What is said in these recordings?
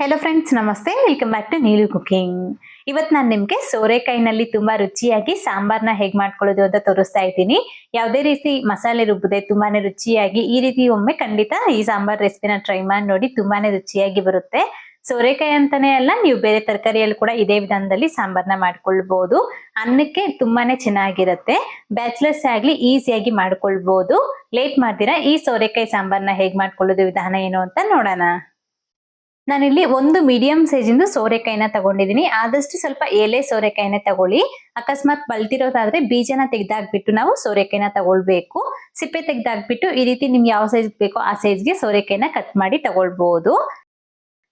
Hello friends namaste. Welcome back to Neelu cooking ಇವತ್ತು ನಾನು ನಿಮಗೆ ಸೋರೆಕಾಯಿನಲ್ಲಿ ತುಂಬಾ ರುಚಿಯಾಗಿ ಸಾಂಬಾರ್ನ ಹೇಗೆ ಮಾಡ್ಕೊಳ್ಳೋದು ಅಂತ ತೋರಿಸ್ತಾ ಇದ್ದೀನಿ. ಯಾವುದೇ ರೀತಿ ಮಸಾಲೆ ರುಬ್ಬದೆ ತುಂಬಾನೇ ರುಚಿಯಾಗಿ, ಈ ರೀತಿ ಒಮ್ಮೆ ಖಂಡಿತ ಈ ಸಾಂಬಾರ್ ರೆಸಿಪಿನ ಟ್ರೈ ಮಾಡಿ ನೋಡಿ ತುಂಬಾನೇ ರುಚಿಯಾಗಿ ಬರುತ್ತೆ. ಸೋರೆಕಾಯಿ ಅಂತಾನೆ ಅಲ್ಲ, ನೀವು ಬೇರೆ ತರಕಾರಿಯಲ್ಲಿ ಕೂಡ ಇದೇ ವಿಧಾನದಲ್ಲಿ ಸಾಂಬಾರ್ನ ಮಾಡ್ಕೊಳ್ಬೋದು. ಅನ್ನಕ್ಕೆ ತುಂಬಾನೇ ಚೆನ್ನಾಗಿರುತ್ತೆ. ಬ್ಯಾಚುಲರ್ಸ್ ಆಗ್ಲಿ ಈಸಿಯಾಗಿ ಮಾಡ್ಕೊಳ್ಬೋದು. ಲೇಟ್ ಮಾಡ್ತೀರಾ, ಈ ಸೋರೆಕಾಯಿ ಸಾಂಬಾರ್ನ ಹೇಗ್ ಮಾಡ್ಕೊಳ್ಳೋದು ವಿಧಾನ ಏನು ಅಂತ ನೋಡೋಣ. ನಾನಿಲ್ಲಿ ಒಂದು ಮೀಡಿಯಂ ಸೈಜಿಂದು ಸೋರೆಕಾಯಿನ ತಗೊಂಡಿದ್ದೀನಿ ಆದಷ್ಟು ಸ್ವಲ್ಪ ಎಲೆ ಸೋರೆಕಾಯಿನ ತಗೊಳ್ಳಿ. ಅಕಸ್ಮಾತ್ ಬಲ್ತಿರೋದಾದ್ರೆ ಬೀಜನ ತೆಗ್ದಾಕ್ಬಿಟ್ಟು ನಾವು ಸೋರೆಕಾಯಿನ ತಗೊಳ್ಬೇಕು. ಸಿಪ್ಪೆ ತೆಗ್ದಾಕ್ಬಿಟ್ಟು ಈ ರೀತಿ ನಿಮ್ಗೆ ಯಾವ ಸೈಜ್ ಬೇಕೋ ಆ ಸೈಜ್ಗೆ ಸೋರೆಕಾಯಿನ ಕಟ್ ಮಾಡಿ ತಗೊಳ್ಬಹುದು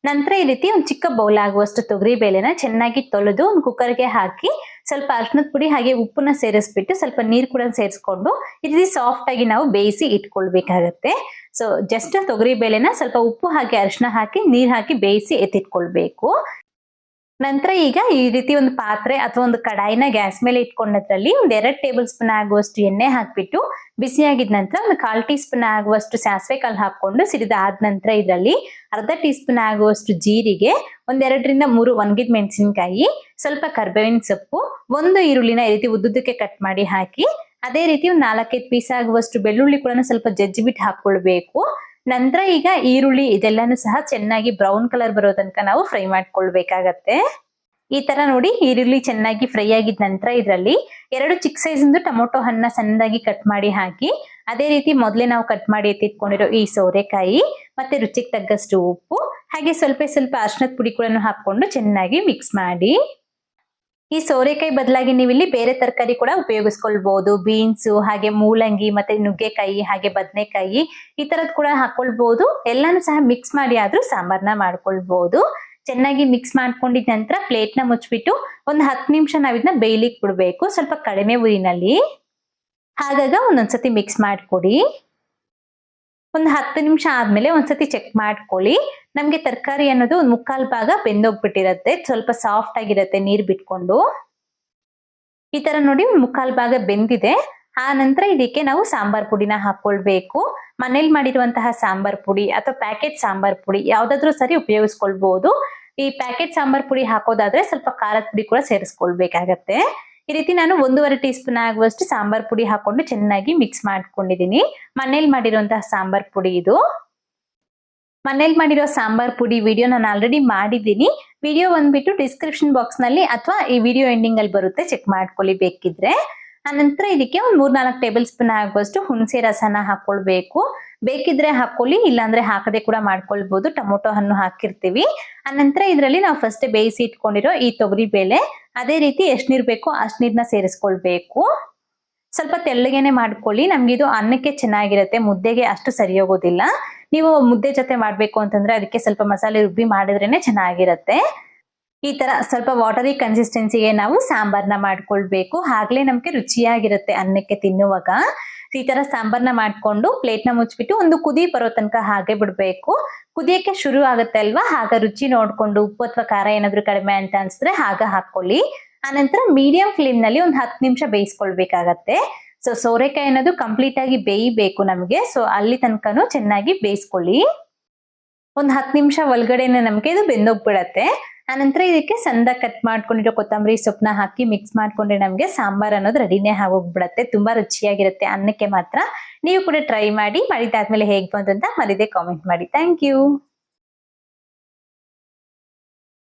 ನಂತರ ಈ ರೀತಿ ಒಂದು ಚಿಕ್ಕ ಬೌಲ್ ಆಗುವಷ್ಟು ತೊಗರಿ ಬೇಳೆನ ಚೆನ್ನಾಗಿ ತೊಳೆದು ಒಂದು ಕುಕ್ಕರ್ಗೆ ಹಾಕಿ ಸ್ವಲ್ಪ ಅರ್ಶನದ ಪುಡಿ ಹಾಗೆ ಉಪ್ಪನ್ನ ಸೇರಿಸ್ಬಿಟ್ಟು ಸ್ವಲ್ಪ ನೀರು ಕೂಡ ಸೇರಿಸ್ಕೊಂಡು ಈ ರೀತಿ ಸಾಫ್ಟ್ ಆಗಿ ನಾವು ಬೇಯಿಸಿ ಇಟ್ಕೊಳ್ಬೇಕಾಗತ್ತೆ. ಸೊ ಜಸ್ಟ್ ತೊಗರಿ ಬೇಳೆನ ಸ್ವಲ್ಪ ಉಪ್ಪು ಹಾಕಿ ಅರಿಶಿನ ಹಾಕಿ, ನೀರ್ ಹಾಕಿ ಬೇಯಿಸಿ ಎತ್ತಿಟ್ಕೊಳ್ಬೇಕು. ನಂತರ ಈಗ ಈ ರೀತಿ ಒಂದು ಪಾತ್ರೆ ಅಥವಾ ಒಂದು ಕಡಾಯಿನ ಗ್ಯಾಸ್ ಮೇಲೆ ಇಟ್ಕೊಂಡದ್ರಲ್ಲಿ ಒಂದ್ ಎರಡ್ ಟೇಬಲ್ ಸ್ಪೂನ್ ಆಗುವಷ್ಟು ಎಣ್ಣೆ ಹಾಕ್ಬಿಟ್ಟು ಬಿಸಿ ಆಗಿದ ನಂತರ ಒಂದು ಕಾಲ್ ಟೀ ಸ್ಪೂನ್ ಆಗುವಷ್ಟು ಸಾಸಿವೆ ಕಾಳು ಹಾಕೊಂಡು ಸಿಡಿದಾದ ನಂತರ ಇದರಲ್ಲಿ ಅರ್ಧ ಟೀ ಸ್ಪೂನ್ ಆಗುವಷ್ಟು ಜೀರಿಗೆ ಒಂದೆರಡರಿಂದ ಮೂರು ಒಣಗಿದ ಮೆಣಸಿನಕಾಯಿ, ಸ್ವಲ್ಪ ಕರ್ಬೇವಿನ ಸೊಪ್ಪು, ಒಂದು ಈರುಳ್ಳಿನ ಈ ರೀತಿ ಉದ್ದುದಕ್ಕೆ ಕಟ್ ಮಾಡಿ ಹಾಕಿ, ಅದೇ ರೀತಿ ಒಂದು ನಾಲ್ಕೈದು ಪೀಸ್ ಆಗುವಷ್ಟು ಬೆಳ್ಳುಳ್ಳಿ ಕೂಡ ಸ್ವಲ್ಪ ಜಜ್ಜಿ ಬಿಟ್ಟು ಹಾಕೊಳ್ಬೇಕು ನಂತರ ಈಗ ಈರುಳ್ಳಿ ಇದೆಲ್ಲಾನು ಸಹ ಚೆನ್ನಾಗಿ ಬ್ರೌನ್ ಕಲರ್ ಬರೋ ತನಕ ನಾವು ಫ್ರೈ ಮಾಡ್ಕೊಳ್ಬೇಕಾಗತ್ತೆ. ಈ ತರ ನೋಡಿ ಈರುಳ್ಳಿ ಚೆನ್ನಾಗಿ ಫ್ರೈ ಆಗಿದ ನಂತರ ಇದರಲ್ಲಿ ಎರಡು ಚಿಕ್ಕ ಸೈಜಿಂದು ಟೊಮೊಟೊ ಹಣ್ಣ ಸಣ್ಣದಾಗಿ ಕಟ್ ಮಾಡಿ ಹಾಕಿ, ಅದೇ ರೀತಿ ಮೊದಲೇ ನಾವು ಕಟ್ ಮಾಡಿ ಎತ್ತಿಟ್ಕೊಂಡಿರೋ ಈ ಸೋರೆಕಾಯಿ ಮತ್ತೆ ರುಚಿಗೆ ತಗ್ಗಷ್ಟು ಉಪ್ಪು, ಹಾಗೆ ಸ್ವಲ್ಪ ಸ್ವಲ್ಪ ಅರ್ಶನದ ಪುಡಿ ಕೂಡ ಹಾಕೊಂಡು ಚೆನ್ನಾಗಿ ಮಿಕ್ಸ್ ಮಾಡಿ. ಈ ಸೋರೆಕಾಯಿ ಬದಲಾಗಿ ನೀವು ಇಲ್ಲಿ ಬೇರೆ ತರಕಾರಿ ಕೂಡ ಉಪಯೋಗಿಸ್ಕೊಳ್ಬಹುದು ಬೀನ್ಸ್ ಹಾಗೆ ಮೂಲಂಗಿ ಮತ್ತೆ ನುಗ್ಗೆಕಾಯಿ, ಹಾಗೆ ಬದನೆಕಾಯಿ ಈ ತರದ್ ಕೂಡ ಹಾಕೊಳ್ಬಹುದು ಎಲ್ಲಾನು ಸಹ ಮಿಕ್ಸ್ ಮಾಡಿ ಆದ್ರೂ ಸಾಂಬಾರ್ನ ಮಾಡ್ಕೊಳ್ಬಹುದು ಚೆನ್ನಾಗಿ ಮಿಕ್ಸ್ ಮಾಡ್ಕೊಂಡಿದ ನಂತರ ಪ್ಲೇಟ್ನ ಮುಚ್ಚಿಬಿಟ್ಟು ಒಂದು ಹತ್ತು ನಿಮಿಷ ನಾವ್ ಇದನ್ನ ಬಿಡಬೇಕು ಬಿಡ್ಬೇಕು. ಸ್ವಲ್ಪ ಕಡಿಮೆ ಉರಿನಲ್ಲಿ ಹಾಗಾಗ ಒಂದೊಂದ್ಸತಿ ಮಿಕ್ಸ್ ಮಾಡ್ಕೊಡಿ. ಒಂದು ಹತ್ತು ನಿಮಿಷ ಆದ್ಮೇಲೆ ಒಂದ್ಸತಿ ಚೆಕ್ ಮಾಡ್ಕೊಳ್ಳಿ. ನಮ್ಗೆ ತರಕಾರಿ ಅನ್ನೋದು ಒಂದು ಮುಕ್ಕಾಲ್ ಭಾಗ ಬೆಂದೋಗ್ಬಿಟ್ಟಿರತ್ತೆ. ಸ್ವಲ್ಪ ಸಾಫ್ಟ್ ಆಗಿರತ್ತೆ ನೀರ್ ಬಿಟ್ಕೊಂಡು. ಈ ತರ ನೋಡಿ ಮುಕ್ಕಾಲ್ ಭಾಗ ಬೆಂದಿದೆ. ಆ ನಂತರ ಇದಕ್ಕೆ ನಾವು ಸಾಂಬಾರ್ ಪುಡಿನ ಹಾಕೊಳ್ಬೇಕು. ಮನೇಲಿ ಮಾಡಿರುವಂತಹ ಸಾಂಬಾರ್ ಪುಡಿ ಅಥವಾ ಪ್ಯಾಕೆಟ್ ಸಾಂಬಾರ್ ಪುಡಿ ಯಾವ್ದಾದ್ರು ಸರಿ ಉಪಯೋಗಿಸ್ಕೊಳ್ಬಹುದು ಈ ಪ್ಯಾಕೆಟ್ ಸಾಂಬಾರ್ ಪುಡಿ ಹಾಕೋದಾದ್ರೆ ಸ್ವಲ್ಪ ಖಾರದ ಪುಡಿ ಕೂಡ ಸೇರಿಸ್ಕೊಳ್ಬೇಕಾಗತ್ತೆ. ಈ ರೀತಿ ನಾನು ಒಂದೂವರೆ ಟೀ ಸ್ಪೂನ್ ಆಗುವಷ್ಟು ಸಾಂಬಾರ್ ಪುಡಿ ಹಾಕೊಂಡು ಚೆನ್ನಾಗಿ ಮಿಕ್ಸ್ ಮಾಡ್ಕೊಂಡಿದೀನಿ ಮನೇಲಿ ಮಾಡಿರುವಂತಹ ಸಾಂಬಾರ್ ಪುಡಿ ಇದು. ಮನೇಲಿ ಮಾಡಿರೋ ಸಾಂಬಾರ್ ಪುಡಿ ವಿಡಿಯೋ ನಾನು ಆಲ್ರೆಡಿ ಮಾಡಿದ್ದೀನಿ. ವಿಡಿಯೋ ಬಂದ್ಬಿಟ್ಟು ಡಿಸ್ಕ್ರಿಪ್ಷನ್ ಬಾಕ್ಸ್ನಲ್ಲಿ ಅಥವಾ ಈ ವಿಡಿಯೋ ಎಂಡಿಂಗ್ ಅಲ್ಲಿ ಬರುತ್ತೆ ಚೆಕ್ ಮಾಡ್ಕೊಳ್ಳಿ ಬೇಕಿದ್ರೆ. ಆನಂತರ ಇದಕ್ಕೆ ಒಂದು ಮೂರ್ನಾಲ್ಕು ಟೇಬಲ್ ಸ್ಪೂನ್ ಆಗುವಷ್ಟು ಹುಣಸೆ ರಸನ ಹಾಕೊಳ್ಬೇಕು. ಬೇಕಿದ್ರೆ ಹಾಕೊಳ್ಳಿ, ಇಲ್ಲಾಂದ್ರೆ ಹಾಕದೆ ಕೂಡ ಮಾಡ್ಕೊಳ್ಬಹುದು ಟೊಮೊಟೊ ಹಣ್ಣು ಹಾಕಿರ್ತೀವಿ. ಆನಂತರ ಇದರಲ್ಲಿ ನಾವು ಫಸ್ಟ್ ಬೇಯಿಸಿ ಇಟ್ಕೊಂಡಿರೋ ಈ ತೊಗರಿ ಬೇಳೆ, ಅದೇ ರೀತಿ ಎಷ್ಟು ನೀರ್ ಬೇಕೋ ಅಷ್ಟು ನೀರ್ನ ಸೇರಿಸ್ಕೊಳ್ಬೇಕು. ಸ್ವಲ್ಪ ತೆಳ್ಳಗೆನೆ ಮಾಡ್ಕೊಳ್ಳಿ. ನಮ್ಗೆ ಇದು ಅನ್ನಕ್ಕೆ ಚೆನ್ನಾಗಿರುತ್ತೆ. ಮುದ್ದೆಗೆ ಅಷ್ಟು ಸರಿ ಹೋಗೋದಿಲ್ಲ ನೀವು ಮುದ್ದೆ ಜೊತೆ ಮಾಡ್ಬೇಕು ಅಂತಂದ್ರೆ ಅದಕ್ಕೆ ಸ್ವಲ್ಪ ಮಸಾಲೆ ರುಬ್ಬಿ ಮಾಡಿದ್ರೇನೆ ಚೆನ್ನಾಗಿರುತ್ತೆ. ಈ ತರ ಸ್ವಲ್ಪ ವಾಟರಿ ಕನ್ಸಿಸ್ಟೆನ್ಸಿಗೆ ನಾವು ಸಾಂಬಾರ್ನ ಮಾಡ್ಕೊಳ್ಬೇಕು. ಆಗ್ಲೇ ನಮ್ಗೆ ರುಚಿಯಾಗಿರುತ್ತೆ ಅನ್ನಕ್ಕೆ ತಿನ್ನುವಾಗ. ಈ ತರ ಸಾಂಬಾರ್ನ ಮಾಡ್ಕೊಂಡು ಪ್ಲೇಟ್ನ ಮುಚ್ಚಿಬಿಟ್ಟು ಒಂದು ಕುದಿ ಬರೋ ತನಕ ಹಾಗೆ ಬಿಡ್ಬೇಕು. ಕುದಿಯಕ್ಕೆ ಶುರು ಆಗುತ್ತೆ ಅಲ್ವಾ? ಆಗ ರುಚಿ ನೋಡ್ಕೊಂಡು ಉಪ್ಪು ಅಥವಾ ಖಾರ ಏನಾದ್ರು ಕಡಿಮೆ ಅಂತ ಅನ್ಸಿದ್ರೆ ಆಗ ಹಾಕೊಳ್ಳಿ ಆನಂತರ ಮೀಡಿಯಂ ಫ್ಲೇಮ್ನಲ್ಲಿ ಒಂದು ಹತ್ತು ನಿಮಿಷ ಬೇಯಿಸ್ಕೊಳ್ಬೇಕಾಗತ್ತೆ. ಸೊ ಸೋರೆಕಾಯಿ ಅನ್ನೋದು ಕಂಪ್ಲೀಟ್ ಆಗಿ ಬೇಯಬೇಕು ನಮಗೆ. ಸೊ ಅಲ್ಲಿ ತನಕನೂ ಚೆನ್ನಾಗಿ ಬೇಯಿಸ್ಕೊಳ್ಳಿ. ಒಂದು ಹತ್ತು ನಿಮಿಷ ಒಳಗಡೆನೆ ನಮಗೆ ಇದು ಬೆಂದೋಗ್ಬಿಡತ್ತೆ. ಆನಂತರ ಇದಕ್ಕೆ ಸಂದ ಕಟ್ ಮಾಡ್ಕೊಂಡಿರೋ ಕೊತ್ತಂಬರಿ ಸೊಪ್ಪನ್ನ ಹಾಕಿ ಮಿಕ್ಸ್ ಮಾಡ್ಕೊಂಡ್ರೆ ನಮಗೆ ಸಾಂಬಾರ್ ಅನ್ನೋದು ರೆಡಿನೇ ಆಗೋಗ್ಬಿಡತ್ತೆ. ತುಂಬಾ ರುಚಿಯಾಗಿರುತ್ತೆ ಅನ್ನಕ್ಕೆ ಮಾತ್ರ. ನೀವು ಕೂಡ ಟ್ರೈ ಮಾಡಿ ಮಾಡಿದಾದ್ಮೇಲೆ ಹೇಗ್ ಬಂತು ಅಂತ ಮರಿದೆ ಕಾಮೆಂಟ್ ಮಾಡಿ. Thank you